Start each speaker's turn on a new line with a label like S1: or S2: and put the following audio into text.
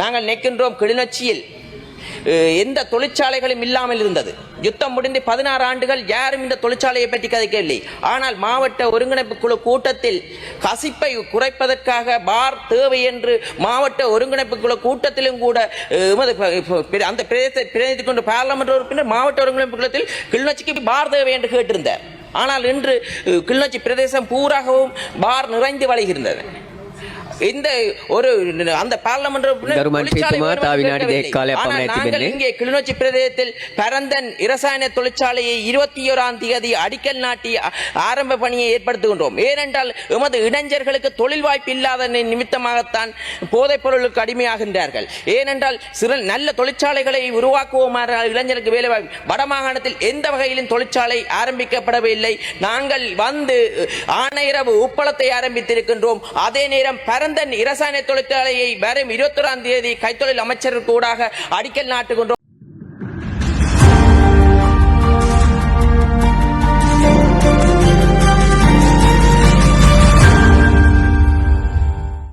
S1: நாங்கள் நிற்கின்றோம் கிளிநொச்சியில். எந்த தொழிற்சாலைகளும் இல்லாமல் இருந்தது. யுத்தம் முடிந்து பதினாறு ஆண்டுகள் யாரும் இந்த தொழிற்சாலையை பற்றி கதைக்கவில்லை. ஆனால் மாவட்ட ஒருங்கிணைப்பு குழு கூட்டத்தில் கசிப்பை குறைப்பதற்காக பார் தேவை என்று மாவட்ட ஒருங்கிணைப்பு குழு கூட்டத்திலும் கூட அந்த பிரதேச பிரதிநிதி கொண்டு பாராளுமன்ற உறுப்பினர் மாவட்ட ஒருங்கிணைப்பு குழுத்தில் கிளிநொச்சிக்கு பார் தேவை என்று கேட்டிருந்தார். ஆனால் இன்று கிளிநொச்சி பிரதேசம் பூராகவும் பார் நிறைந்து வழிகின்றது. இந்த ஒரு அந்த பாராளுமன்ற இங்கே கிளிநொச்சி பிரதேசத்தில் பரந்தன் இரசாயன தொழிற்சாலையை இருபத்தி ஓராம் தேதி அடிக்கல் நாட்டி ஆரம்ப பணியை ஏற்படுத்துகின்றோம். ஏனென்றால் எமது இளைஞர்களுக்கு தொழில் வாய்ப்பு இல்லாத நிமித்தமாகத்தான் போதைப் பொருளுக்கு அடிமையாகின்றார்கள். ஏனென்றால் சிறு நல்ல தொழிற்சாலைகளை உருவாக்குவோமான இளைஞருக்கு வேலை வாய்ப்பு. வடமாகாணத்தில் எந்த வகையிலும் தொழிற்சாலை ஆரம்பிக்கப்படவில்லை. நாங்கள் வந்து ஆணையரவு உப்பளத்தை ஆரம்பித்திருக்கின்றோம். அதே நேரம் பரந்தன் இரசாயன தொழிற்சாலையை வரும் இருபத்தொராம் தேதி கைத்தொழில் அமைச்சருக்கு ஊடாக அடிக்கல் நாட்டுகின்றோம்.